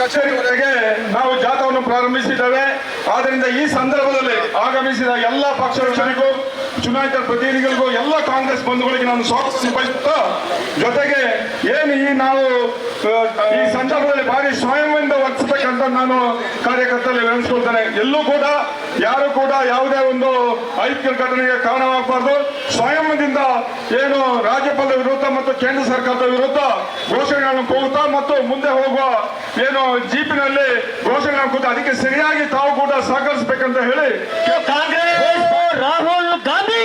ಕಚೇರಿವರೆಗೆ ನಾವು ಜಾಥಾವನ್ನು ಪ್ರಾರಂಭಿಸಿದ್ದೇವೆ. ಆದ್ದರಿಂದ ಈ ಸಂದರ್ಭದಲ್ಲಿ ಆಗಮಿಸಿದ ಎಲ್ಲ ಪಕ್ಷಗಳಿಗೂ ಚುನಾಯಿತ ಪ್ರತಿನಿಧಿಗಳಿಗೂ, ಎಲ್ಲ ಕಾಂಗ್ರೆಸ್ ಬಂಧುಗಳಿಗೆ ನಾನು ಸ್ವಾಗತ ಬಯಸುತ್ತಾ ಜೊತೆಗೆ ಏನು ಈ ನಾವು ಈ ಸಂದರ್ಭದಲ್ಲಿ ಭಾರಿ ಸ್ವಯಂಯಿಂದ ವರ್ತಿಸಬೇಕಂತ ನಾನು ಕಾರ್ಯಕರ್ತರಲ್ಲಿ ವಿವರಿಸ್ಕೊಳ್ತೇನೆ ಎಲ್ಲೂ ಕೂಡ ಯಾರು ಕೂಡ ಯಾವುದೇ ಒಂದು ಐಕ್ಯ ಘಟನೆಗೆ ಕಾರಣವಾಗಬಾರ್ದು. ಸ್ವಯಂದಿಂದ ಏನು ರಾಜ್ಯಪಾಲರ ವಿರುದ್ಧ ಮತ್ತು ಕೇಂದ್ರ ಸರ್ಕಾರದ ವಿರುದ್ಧ ಘೋಷಣೆಗಳನ್ನು ಕೂಗುತ್ತಾ ಮತ್ತು ಮುಂದೆ ಹೋಗುವ ಏನು ಜೀಪಿನಲ್ಲಿ ಘೋಷಣೆಗಳನ್ನು ಕೂತ ಅದಕ್ಕೆ ಸರಿಯಾಗಿ ತಾವು ಕೂಡ ಸಹಕರಿಸಬೇಕಂತ ಹೇಳಿ ಕಾಂಗ್ರೆಸ್, ರಾಹುಲ್ ಗಾಂಧಿ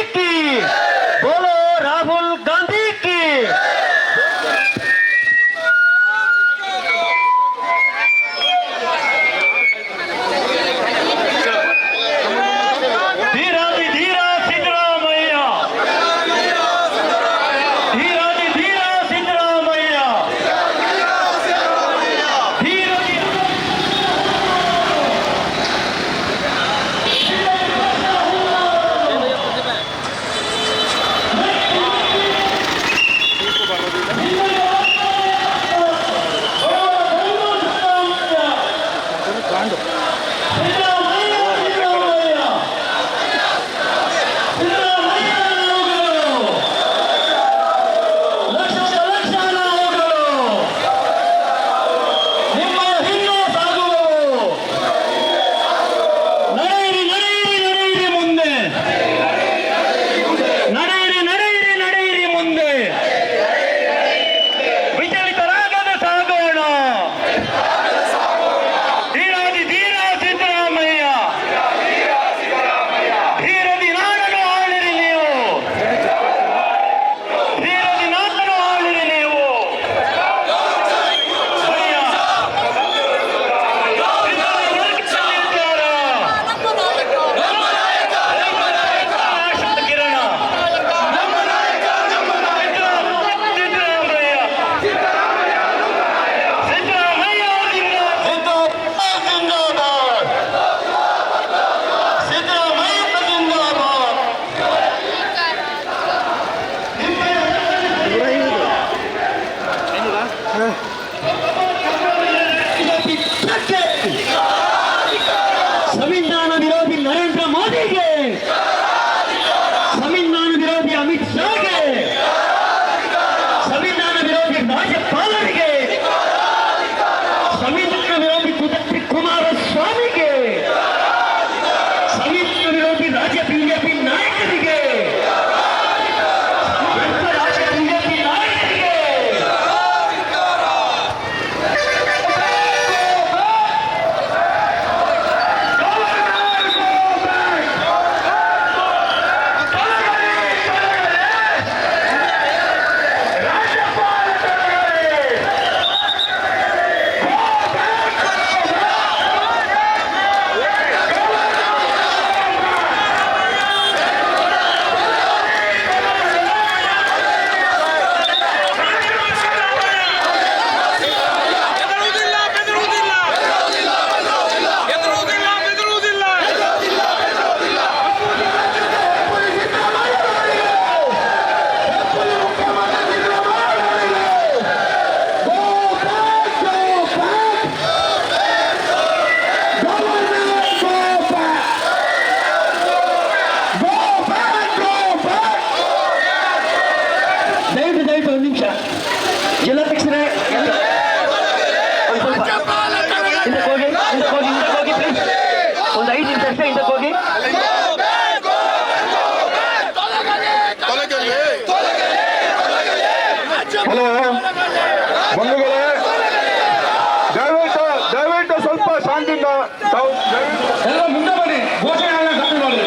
ಮಾಡಿ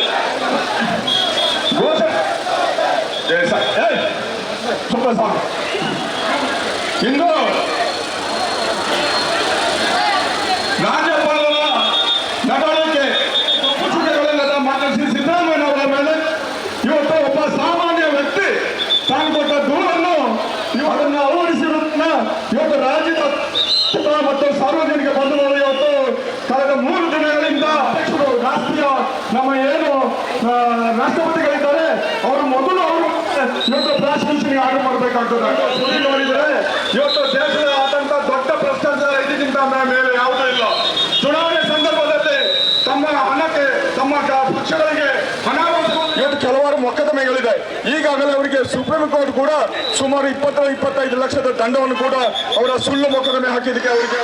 ಘೋಷಣೆ ಏ, ಸ್ವಲ್ಪ ಸಾಕು ಇಂದು ರಾಜ್ಯಪಾಲರ ನಡವಳಿಕೆ ಪುಸ್ತಕಗಳೆಲ್ಲ ಮಾತಾಡಿಸಿ ಸಿದ್ದರಾಮಯ್ಯನವರ ಮೇಲೆ ಇವತ್ತು ಒಬ್ಬ ಸಾಮಾನ್ಯ ವ್ಯಕ್ತಿ ತಾನು ಕೊಟ್ಟ ದೂರನ್ನು ಇವರನ್ನು ಅದನ್ನು ಅಳವಡಿಸಿರುವುದನ್ನ ಇವತ್ತು ರಾಜ್ಯದ ಮತ್ತು ಸಾರ್ವಜನಿಕ ಬಂಧುಗಳು ಇವತ್ತು ಕಳೆದ ಮೂರು ದಿನಗಳಿಂದ ಅಧ್ಯಕ್ಷರು, ರಾಷ್ಟ್ರೀಯ, ನಮ್ಮ ಏನು ರಾಷ್ಟ್ರಪತಿಗಳಿದ್ದಾರೆ, ಅವರು ಮೊದಲು ಅವರು ಇವತ್ತು ಪ್ರಾಸಿಕ್ಯೂಷನ್ ಆರ್ಡರ್ ಮಾಡಬೇಕಾಗ್ತದೆ. ನೋಡಿದರೆ ಇವತ್ತು ದೇಶದ ಆತಂಕ ದೊಡ್ಡ ಭ್ರಷ್ಟಾಚಾರ ಇದಕ್ಕಿಂತ ಮೇಲೆ ಯಾವುದೂ ಇಲ್ಲ. ಚುನಾವಣೆ ಸಂದರ್ಭದಲ್ಲಿ ತಮ್ಮ ಹಣಕ್ಕೆ, ತಮ್ಮ ಪಕ್ಷಗಳಿಗೆ ಕೆಲವಾರು ಮೊಕದ್ದಮೆಗಳಿದೆ. ಈಗಾಗಲೇ ಅವರಿಗೆ ಸುಪ್ರೀಂ ಕೋರ್ಟ್ ಕೂಡ ಸುಮಾರು ಇಪ್ಪತ್ತು ಇಪ್ಪತ್ತೈದು ಲಕ್ಷದ ದಂಡವನ್ನು ಕೂಡ ಅವರ ಸುಳ್ಳು ಮೊಕದ್ದಮೆ ಹಾಕಿದ್ದಕ್ಕೆ ಅವರಿಗೆ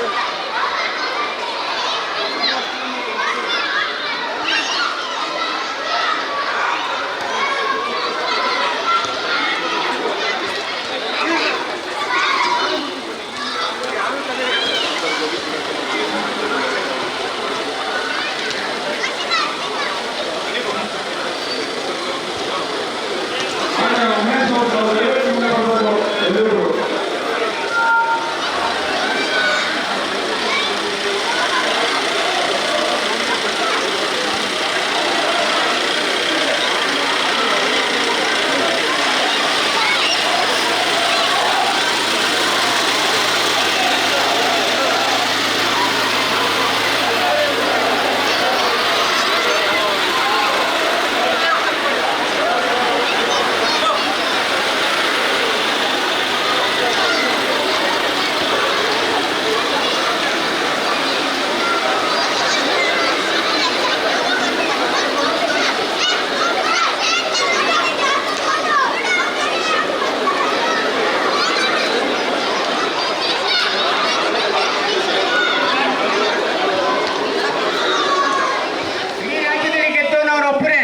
ಈ ರಾಜ್ಯದಲ್ಲಿ ಗೆದ್ದವನವ್ರು ಒಬ್ಬರೇ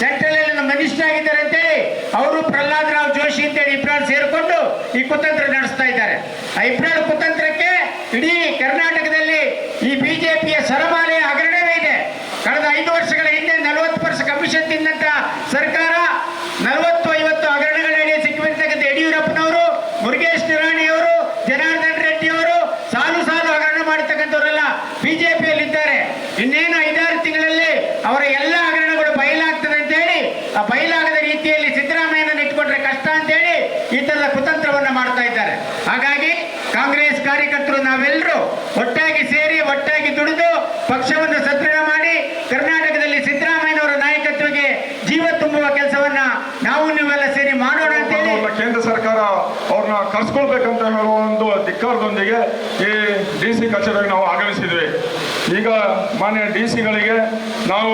ಸೆಂಟ್ರಲ್ ಅಲ್ಲಿ ಮನಿಷ್ಠ ಆಗಿದ್ದಾರೆ ಅಂತೇಳಿ ಅವರು ಪ್ರಹ್ಲಾದ್ ರಾವ್ ಜೋಶಿ ಅಂತೇಳಿ ಇಬ್ರಾಲ್ ಸೇರಿಕೊಂಡು ಈ ಕುತಂತ್ರ ನಡೆಸ್ತಾ ಇದ್ದಾರೆ. ಆ ಇಬ್ರಾಲ್ ಕುತಂತ್ರಕ್ಕೆ ಇಡೀ ಕರ್ನಾಟಕದಲ್ಲಿ ಈ ಬಿಜೆಪಿಯ ಸರಮಾಲೆಯ ಹಗರಣವೇ ಇದೆ. ಕಳೆದ ಐದು ವರ್ಷಗಳ ಹಿಂದೆ ನಲವತ್ತು ವರ್ಷ ಕಮಿಷನ್ ತಿಂದಂತ ಸರ್ಕಾರ ನಲವತ್ತು ಐವತ್ತು ಹಗರಣಗಳಡಿ ಸಿಕ್ಕಿರ್ತಕ್ಕಂಥ ಯಡಿಯೂರಪ್ಪನವರು, ಮುರುಗೇಶ್ ನಿರಾಣಿಯವರು ಜನಾರ್ದನ್ ರೆಡ್ಡಿ ಅವರು ಸಾಲು ಸಾಲು ಹಗರಣ ಮಾಡತಕ್ಕಂಥವರೆಲ್ಲ ಬಿಜೆಪಿಯಲ್ಲಿದ್ದಾರೆ ಇನ್ನೇನು ಐದಾರು ತಿಂಗಳಲ್ಲಿ ಅವರ ಎಲ್ಲ ಹಗರಣಗಳು ಬಯಲಾಗ್ತದೆ ಅಂತ ಹೇಳಿ ಆ ಬಯಲಾಗದ ರೀತಿಯಲ್ಲಿ ಸಿದ್ದರಾಮಯ್ಯನ ಇಟ್ಕೊಂಡ್ರೆ ಕಷ್ಟ ಅಂತ ಹೇಳಿ ಈ ತರದ ಕುತಂತ್ರವನ್ನ ಮಾಡ್ತಾ ಇದ್ದಾರೆ ಹಾಗಾಗಿ ಕಾಂಗ್ರೆಸ್ ಕಾರ್ಯಕರ್ತರು ನಾವೆಲ್ಲರೂ ಒಟ್ಟಾಗಿ ಸೇರಿ ಒಟ್ಟಾಗಿ ದುಡಿದು ಪಕ್ಷವನ್ನು ಸದೃಢ ಮಾಡಿ ಕರ್ನಾಟಕದಲ್ಲಿ ಸಿದ್ದರಾಮಯ್ಯನವರ ನಾಯಕತ್ವಕ್ಕೆ ಜೀವ ತುಂಬುವ ಕೆಲಸವನ್ನ ನಾವು ನೀವೆಲ್ಲ ಸೇರಿ ಮಾಡೋಣ ಅಂತ ಹೇಳಿ ಕೇಂದ್ರ ಸರ್ಕಾರ ಅವ್ರನ್ನ ಕರ್ಸ್ಕೊಳ್ಬೇಕಂತ ಹೇಳುವ ಒಂದು ಧಿಕ್ಕಾರದೊಂದಿಗೆ ಈ ಡಿ ಸಿ ಕಚೇರಿಗೆ ನಾವು ಆಗಮಿಸಿದ್ವಿ. ಈಗ ಮಾನ್ಯ ಡಿ ಸಿಗಳಿಗೆ ನಾವು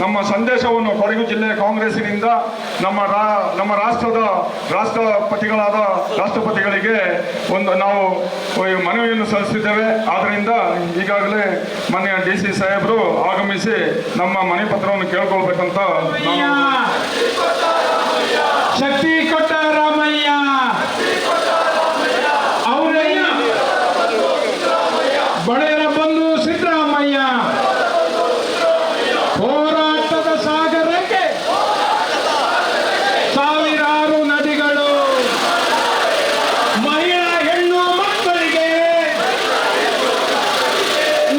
ನಮ್ಮ ಸಂದೇಶವನ್ನು ಕೊಡಗು ಜಿಲ್ಲೆ ಕಾಂಗ್ರೆಸ್ಸಿನಿಂದ ನಮ್ಮ ರಾ, ನಮ್ಮ ರಾಷ್ಟ್ರದ ರಾಷ್ಟ್ರಪತಿಗಳಾದ ರಾಷ್ಟ್ರಪತಿಗಳಿಗೆ ಒಂದು ನಾವು ಮನವಿಯನ್ನು ಸಲ್ಲಿಸಿದ್ದೇವೆ. ಆದ್ದರಿಂದ ಈಗಾಗಲೇ ಮಾನ್ಯ ಡಿ ಸಿ ಸಾಹೇಬರು ಆಗಮಿಸಿ ನಮ್ಮ ಮನೆ ಪತ್ರವನ್ನು ಕೇಳ್ಕೊಳ್ಬೇಕಂತ ನಾನು ಶಕ್ತಿ ಕೊಟ್ಟ ರಾಮಯ್ಯ ಅವರಯ್ಯ ಬಳೆಯರ ಬಂಧು ಸಿದ್ದರಾಮಯ್ಯ ಹೋರಾಟದ ಸಾಗರಕ್ಕೆ ಸಾವಿರಾರು ನದಿಗಳು ಮಹಿಳಾ ಹೆಣ್ಣು ಮಕ್ಕಳಿಗೆ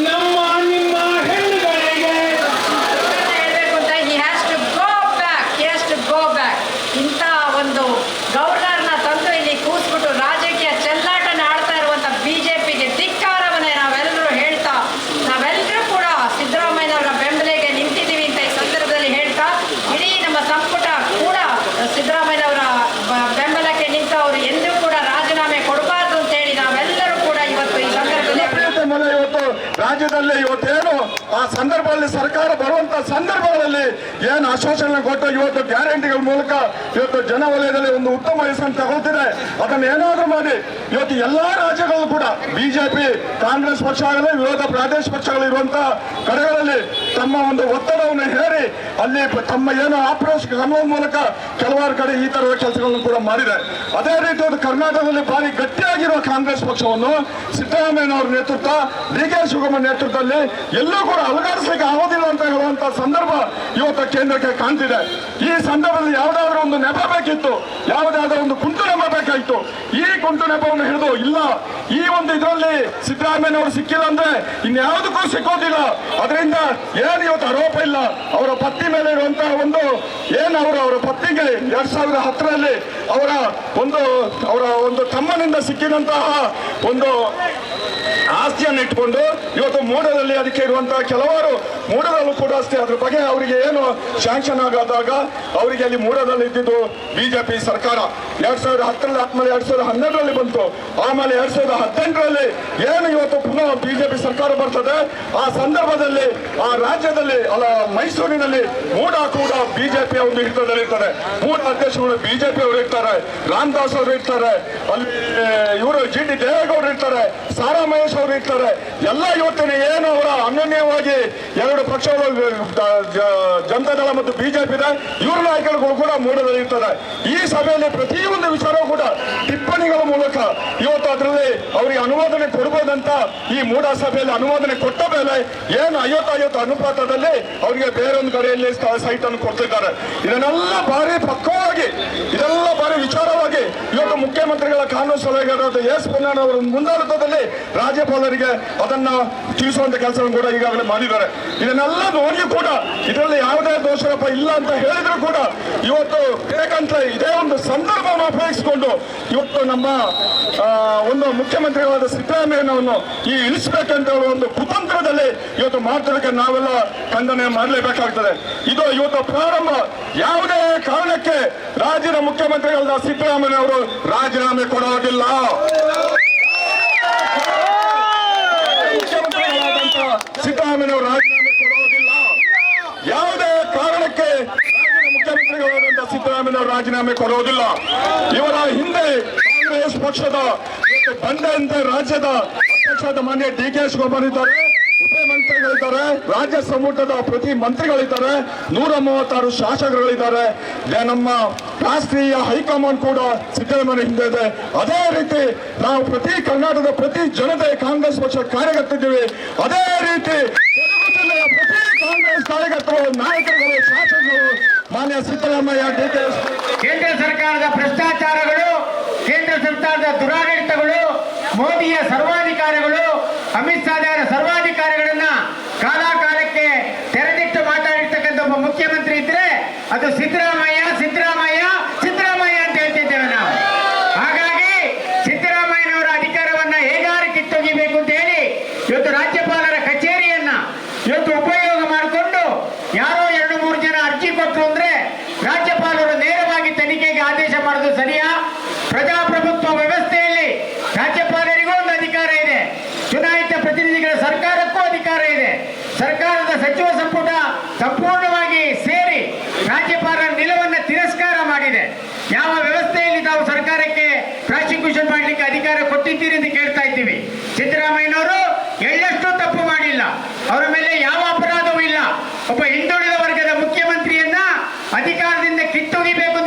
ನಮ್ಮ ನಿಮ್ಮ ಹೆಣ್ಣುಗಳಿಗೆ ಹೇಳ್ಬೇಕು ಅಂತ he has to go back, he has to go back. ಇಂಥ ಒಂದು ಗೌರ್ನರ್ನ ತಂದು ಇಲ್ಲಿ ಕೂತ್ಬಿಟ್ಟು ರಾಜಕೀಯ ಚೆಲ್ಲಾಟನ ಆಡ್ತಾ ಇರುವಂತ ಬಿಜೆಪಿಗೆ ಧಿಕ್ಕಾರವನ್ನೇ ನಾವೆಲ್ಲರೂ ಹೇಳ್ತಾ ನಾವೆಲ್ಲರೂ ಕೂಡ ಸಿದ್ದರಾಮಯ್ಯನವರ ಬೆಂಬಲಿಗೆ ನಿಂತಿದ್ದೀವಿ ಅಂತ ಈ ಸಂದರ್ಭದಲ್ಲಿ ಹೇಳ್ತಾ ಇಡೀ ನಮ್ಮ ಸಂಪುಟ ಕೂಡ ಸಿದ್ದರಾಮಯ್ಯನವರ ಬ- ಬೆಂಬಲಕ್ಕೆ ನಿಂತವರು ಎಂದೂ ಕೂಡ ರಾಜೀನಾಮೆ ಕೊಡಬಾರ್ದು ಅಂತ ಹೇಳಿ ನಾವೆಲ್ಲರೂ ಕೂಡ ಇವತ್ತು ಈ ಸಂದರ್ಭದಲ್ಲಿ ಜನಪ್ರಿಯತೆ ಮೇಲೆ ಇವತ್ತು ರಾಜ್ಯದಲ್ಲಿ ಇವತ್ತೇನು ಆ ಸಂದರ್ಭದಲ್ಲಿ ಸರ್ಕಾರ ಬರುವಂತ ಸಂದರ್ಭಗಳಲ್ಲಿ ಏನು ಆಶ್ವಾಸನೆ ಕೊಟ್ಟು ಇವತ್ತು ಗ್ಯಾರಂಟಿಗಳ ಮೂಲಕ ಇವತ್ತು ಜನ ವಲಯದಲ್ಲಿ ಒಂದು ಉತ್ತಮ ಹೆಸರನ್ನು ತಗೊಳ್ತಿದೆ. ಅದನ್ನು ಏನಾದರೂ ಮಾಡಿ. ಇವತ್ತು ಎಲ್ಲಾ ರಾಜ್ಯಗಳು ಕೂಡ ಬಿಜೆಪಿ, ಕಾಂಗ್ರೆಸ್ ಪಕ್ಷ ಆಗಲಿ, ವಿರೋಧ ಪ್ರಾದೇಶ ಪಕ್ಷಗಳು ಇರುವಂತ ಕಡೆಗಳಲ್ಲಿ ತಮ್ಮ ಒಂದು ಒತ್ತಡವನ್ನು ಹೇರಿ, ಅಲ್ಲಿ ತಮ್ಮ ಏನು ಆಪರೇಷನ್ ಕ್ರಮದ ಮೂಲಕ ಕೆಲವಾರು ಕಡೆ ಈ ತರದ ಕೆಲಸಗಳನ್ನು ಕೂಡ ಮಾಡಿದೆ. ಅದೇ ರೀತಿ ಒಂದು ಕರ್ನಾಟಕದಲ್ಲಿ ಭಾರಿ ಗಟ್ಟಿಯಾಗಿರುವ ಕಾಂಗ್ರೆಸ್ ಪಕ್ಷವನ್ನು ಸಿದ್ದರಾಮಯ್ಯನವರ ನೇತೃತ್ವ, ಡಿ ಕೆ ಶಿವಕುಮಾರ್ ನೇತೃತ್ವದಲ್ಲಿ ಎಲ್ಲೂ ಕೂಡ ಅಲುಗಾಡಿಸ್ಲಿಕ್ಕೆ ಆಗೋದಿಲ್ಲ ಅಂತ ಹೇಳುವಂತ ಸಂದರ್ಭ ಇವತ್ತು ಕೇಂದ್ರಕ್ಕೆ ಕಾಣ್ತಿದೆ. ಈ ಸಂದರ್ಭದಲ್ಲಿ ಯಾವುದಾದ್ರೂ ಒಂದು ನೆಪ ಬೇಕಿತ್ತು, ಯಾವುದಾದ್ರೂ ಒಂದು ಕುಂಟು ನೆಪ ಬೇಕಾಗಿತ್ತು ಈ ಕುಂಟು ನೆಪವನ್ನು ಹಿಡಿದು, ಇಲ್ಲ, ಈ ಒಂದು ಇದರಲ್ಲಿ ಸಿದ್ದರಾಮಯ್ಯನವರು ಸಿಕ್ಕಿಲ್ಲ ಅಂದ್ರೆ ಇನ್ಯಾವುದಕ್ಕೂ ಸಿಕ್ಕೋದಿಲ್ಲ. ಅದರಿಂದ ಏನು ಇವತ್ತು ಆರೋಪ ಇಲ್ಲ. ಅವರ ಪತ್ನಿ ಮೇಲೆ ಇರುವಂತಹ ಒಂದು ಏನು ಅವರು ಅವರ ಪತ್ನಿಗೆ ಎರಡ್ ಸಾವಿರದ ಹತ್ತರಲ್ಲಿ ಅವರ ಒಂದು ಅವರ ಒಂದು ತಮ್ಮನಿಂದ ಸಿಕ್ಕಿದಂತಹ ಒಂದು ಆಸ್ತಿಯನ್ನು ಇಟ್ಕೊಂಡು ಇವತ್ತು ಮೂಡದಲ್ಲಿ ಅದಕ್ಕೆ ಇರುವಂತಹ ಕೆಲವರು, ಮೂಡದಲ್ಲೂ ಕೂಡ ಅಷ್ಟೇ, ಅದ್ರ ಬಗ್ಗೆ ಅವರಿಗೆ ಏನು ಶಾಂಕ್ಷನ್ ಆಗಾದಾಗ ಅವರಿಗೆ ಅಲ್ಲಿ ಮೂಡದಲ್ಲಿ ಇದ್ದಿದ್ದು ಬಿಜೆಪಿ ಸರ್ಕಾರ. ಎರಡ್ ಸಾವಿರದ ಹತ್ತರಲ್ಲಿ ಆದ್ಮೇಲೆ ಎರಡ್ ಸಾವಿರದ ಹನ್ನೆರಡರಲ್ಲಿ ಬಂತು. ಆಮೇಲೆ ಎರಡ್ ಸಾವಿರದ ಹದಿನೆಂಟರಲ್ಲಿ ಏನು ಇವತ್ತು ಪುನಃ ಬಿಜೆಪಿ ಸರ್ಕಾರ ಬರ್ತದೆ? ಆ ಸಂದರ್ಭದಲ್ಲಿ ಆ ರಾಜ್ಯದಲ್ಲಿ, ಅಲ್ಲ ಮೈಸೂರಿನಲ್ಲಿ ಮೂಡ ಕೂಡ ಬಿಜೆಪಿ ಒಂದು ಹಿಡಿತದಲ್ಲಿರ್ತಾರೆ ಮೂಡ ಅಧ್ಯಕ್ಷರು ಬಿಜೆಪಿ ಅವರು ಇರ್ತಾರೆ. ರಾಮದಾಸ್ ಅವರು ಇರ್ತಾರೆ. ಅಲ್ಲಿ ಇವರು ಜಿ ಡಿ ದೇವೇಗೌಡರು ಇರ್ತಾರೆ. ಸಾರಾ ಮಹೇಶ್ ಅವರು ಇರ್ತಾರೆ. ಎಲ್ಲ ಇವತ್ತಿನ ಏನು ಅವರ ಅನನ್ಯವಾಗಿ ಎರಡು ಪಕ್ಷಗಳು ದ- ದಳ ಮತ್ತು ಬಿಜೆಪಿ ಇದೆ. ಇವ್ರ ನಾಯಕರುಗಳು ಕೂಡ ಮೂಡದಲ್ಲಿ ಇರ್ತಾರೆ ಈ ಸಭೆಯಲ್ಲಿ ಪ್ರತಿಯೊಂದು ವಿಚಾರವೂ ಕೂಡ ಟಿಪ್ಪಣಿಗಳ ಮೂಲಕ ಇವತ್ತು ಅದರಲ್ಲಿ ಅವರಿಗೆ ಅನುಮೋದನೆ ಕೊಡಬಹುದಂತ ಈ ಮೂಡ ಸಭೆಯಲ್ಲಿ ಅನುಮೋದನೆ ಕೊಟ್ಟ ಮೇಲೆ ಏನು ಐವತ್ತು ಐವತ್ತು ಅನುಪಾತದಲ್ಲಿ ಅವರಿಗೆ ಬೇರೊಂದು ಕಡೆಯಲ್ಲಿ ಸೈಟ್ ಅನ್ನು ಕೊಡ್ತಿದ್ದಾರೆ. ಇದನ್ನೆಲ್ಲ ಭಾರಿ ಪಕ್ಕವಾಗಿ ಇದೆಲ್ಲ ಭಾರಿ ವಿಚಾರವಾಗಿ ಇವತ್ತು ಮುಖ್ಯಮಂತ್ರಿಗಳ ಕಾನೂನು ಸಲಹೆಗಾರರಾದ ಎಸ್ ಪೊನ್ನಣ್ಣ ಅವರ ಮುಂದಾಳತ್ವದಲ್ಲಿ ರಾಜ್ಯಪಾಲರಿಗೆ ಅದನ್ನ ತಿಳಿಸುವಂತ ಕೆಲಸವನ್ನು ಕೂಡ ಈಗಾಗಲೇ ಮಾಡಿದ್ದಾರೆ. ಇದನ್ನೆಲ್ಲ ನೋಡಿ ಕೂಡ ಇದರಲ್ಲಿ ಯಾವುದೇ ದೋಷರಪ್ಪ ಇಲ್ಲ ಅಂತ ಹೇಳಿದ್ರು ಕೂಡ ಇವತ್ತು ಬೇಕಂತ ಇದೇ ಒಂದು ಸಂದರ್ಭವನ್ನು ಉಪಯೋಗಿಸಿಕೊಂಡು ಇವತ್ತು ನಮ್ಮ ಒಂದು ಮುಖ್ಯಮಂತ್ರಿಗಳಾದ ಸಿದ್ದರಾಮಯ್ಯನವನ್ನು ಈ ಇಳಿಸ್ಬೇಕಂತ ಒಂದು ಕುತಂತ್ರದಲ್ಲಿ ಇವತ್ತು ಮಾಡ್ತಿರೋದಕ್ಕೆ ನಾವೆಲ್ಲ ಖಂಡನೆ ಮಾಡಲೇಬೇಕಾಗ್ತದೆ. ಇದು ಇವತ್ತು ಪ್ರಾರಂಭ. ಯಾವುದೇ ಕಾರಣಕ್ಕೆ ರಾಜ್ಯದ ಮುಖ್ಯಮಂತ್ರಿಗಳಾದ ಸಿದ್ದರಾಮಯ್ಯ ಅವರು ರಾಜೀನಾಮೆ ಕೊಡೋದಿಲ್ಲ ಮುಖ್ಯಮಂತ್ರಿಗಳಾದಂತ ಸಿದ್ದರಾಮಯ್ಯ ಅವರು ರಾಜೀನಾಮೆ ಕೊಡೋದಿಲ್ಲ ಯಾವುದೇ ಕಾರಣಕ್ಕೆ ರಾಜ್ಯದ ಸಿದ್ದರಾಮಯ್ಯ ಅವರು ರಾಜೀನಾಮೆ ಕೊಡೋದಿಲ್ಲ. ಇವರ ಹಿಂದೆ ಕಾಂಗ್ರೆಸ್ ಪಕ್ಷದ ಬಂದಂತ ರಾಜ್ಯದ ಪಕ್ಷದ ಮಾನ್ಯ ಡಿ ಕೆ ಶಿವಕುಮಾರ್ ಇದ್ದಾರೆ, ಉಪಮಂತ್ರಿಗಳಿದ್ದಾರೆ, ರಾಜ್ಯ ಸಂಪುಟದ ಪ್ರತಿ ಮಂತ್ರಿಗಳಿದ್ದಾರೆ, ನೂರ ಮೂವತ್ತಾರು ಶಾಸಕರುಗಳಿದ್ದಾರೆ. ನಮ್ಮ ರಾಷ್ಟ್ರೀಯ ಹೈಕಮಾಂಡ್ ಕೂಡ ಸಿದ್ದರಾಮಯ್ಯ ಹಿಂದೆ ಇದೆ. ಅದೇ ರೀತಿ ನಾವು ಪ್ರತಿ ಕರ್ನಾಟಕದ ಪ್ರತಿ ಜನತೆ ಕಾಂಗ್ರೆಸ್ ಪಕ್ಷ ಕಾರ್ಯಕರ್ತಿದ್ದೀವಿ ಅದೇ ರೀತಿ ಪ್ರತಿ ಕಾಂಗ್ರೆಸ್ ಕಾರ್ಯಕರ್ತರು, ನಾಯಕರುಗಳು ಶಾಸಕರು ಮಾನ್ಯ ಸಿದ್ದರಾಮಯ್ಯ, ಡಿ ಕೇಂದ್ರ ಸರ್ಕಾರದ ಭ್ರಷ್ಟಾಚಾರಗಳು, ಕೇಂದ್ರ ಸರ್ಕಾರದ ದುರಾಡಳಿತಗಳು, ಮೋದಿಯ ಸರ್ವಾಧಿಕಾರಗಳು, ಅಮಿತ್ ಶಾದವರ ಸರ್ವಾಧಿಕಾರಗಳನ್ನ ಕಾಲಾಕಾಲಕ್ಕೆ ತೆರೆದಿಟ್ಟು ಮಾತಾಡಿರ್ತಕ್ಕಂಥ ಒಬ್ಬ ಮುಖ್ಯಮಂತ್ರಿ ಇದ್ರೆ ಅದು ಸಿದ್ದರಾಮಯ್ಯ ಸರಿಯಾ ಪ್ರಜಾಪ್ರಭುತ್ವ ವ್ಯವಸ್ಥೆಯಲ್ಲಿ ರಾಜ್ಯಪಾಲರಿಗೂ ಒಂದು ಅಧಿಕಾರ ಇದೆ. ಚುನಾಯಿತ ಪ್ರತಿನಿಧಿಗಳ ಸರ್ಕಾರಕ್ಕೂ ಅಧಿಕಾರ ಇದೆ. ಸರ್ಕಾರದ ಸಚಿವ ಸಂಪುಟ ಸಂಪೂರ್ಣವಾಗಿ ಸೇರಿ ರಾಜ್ಯಪಾಲರ ನಿಲುವನ್ನು ತಿರಸ್ಕಾರ ಮಾಡಿದೆ. ಯಾವ ವ್ಯವಸ್ಥೆಯಲ್ಲಿ ನಾವು ಸರ್ಕಾರಕ್ಕೆ ಪ್ರಾಸಿಕ್ಯೂಷನ್ ಮಾಡಲಿಕ್ಕೆ ಅಧಿಕಾರ ಕೊಟ್ಟಿದ್ದೀರಿ ಎಂದು ಕೇಳ್ತಾ ಇದ್ದೀವಿ. ಸಿದ್ದರಾಮಯ್ಯನವರು ಎಳ್ಳಷ್ಟು ತಪ್ಪು ಮಾಡಿಲ್ಲ. ಅವರ ಮೇಲೆ ಯಾವ ಅಪರಾಧವೂ ಇಲ್ಲ. ಒಬ್ಬ ಹಿಂದುಳಿದ ವರ್ಗದ ಮುಖ್ಯಮಂತ್ರಿಯನ್ನ ಅಧಿಕಾರದಿಂದ ಕಿತ್ತೊಗಿಬೇಕು